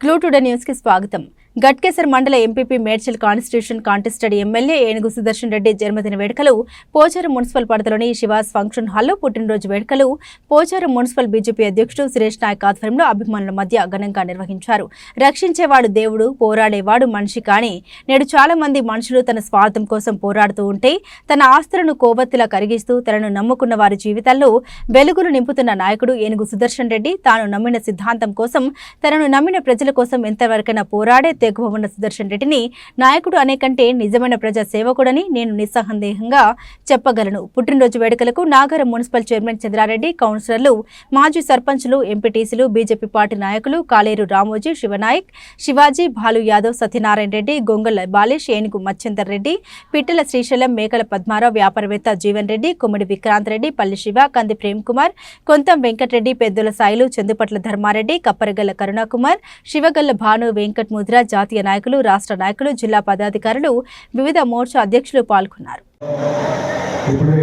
Glue today న్యూస్కి స్వాగతం. గట్కేసర్ మండల MPP Medchal constitution contested MLA Enugu Sudarshan Reddy జన్మదిన వేడుకలు పోచారం మున్సిపల్ పరిధిలోని శివాస్ ఫంక్షన్ హాల్లో పుట్టినరోజు వేడుకలు పోచారం మున్సిపల్ బీజేపీ అధ్యక్షుడు సురేష్ నాయక్ ఆధ్వర్యంలో అభిమానుల మధ్య ఘనంగా నిర్వహించారు. రక్షించేవాడు దేవుడు పోరాడేవాడు మనిషి కానీ నేడు చాలా మంది మనుషులు తన స్వార్థం కోసం పోరాడుతూ ఉంటే తన ఆస్తులను కోవత్తిలా కరిగిస్తూ తనను నమ్ముకున్న వారి జీవితాల్లో వెలుగులు నింపుతున్న నాయకుడు ఏనుగు సుదర్శన్ రెడ్డి తాను నమ్మిన సిద్ధాంతం కోసం తనను నమ్మిన ప్రజల కోసం ఎంతవరకైనా పోరాడే తెగువన్న సుదర్శన్ రెడ్డిని నాయకుడు అనే కంటే నిజమైన ప్రజా సేవకుడని నేను నిస్సందేహంగా చెప్పగలను. పుట్టినరోజు వేడుకలకు నాగర మున్సిపల్ చైర్మన్ చంద్రారెడ్డి కౌన్సిలర్లు మాజీ సర్పంచులు ఎంపీటీసీలు బీజేపీ పార్టీ నాయకులు కాలేరు రామోజీ శివనాయక్ శివాజీ భాలు యాదవ్ సత్యనారాయణ రెడ్డి గొంగళ బాలేష్ ఏనుగు మచ్చందర్ రెడ్డి పిట్టల శ్రీశైలం మేకల పద్మారావు వ్యాపారవేత్త జీవన్ రెడ్డి కుమ్మడి విక్రాంత్ రెడ్డి పల్లి శివ కంది ప్రేమ్ కుమార్ కొంతం వెంకటరెడ్డి పెద్దల సాయిలు చందుపట్ల ధర్మారెడ్డి కప్పరగల్ల కరుణాకుమార్ శివగల్ల భాను వెంకట్ ముద్ర జాతీయ నాయకులు రాష్ట్ర నాయకులు జిల్లా పదాధికారులు వివిధ మోర్చా అధ్యక్షులు పాల్గొన్నారు. ఇప్పుడే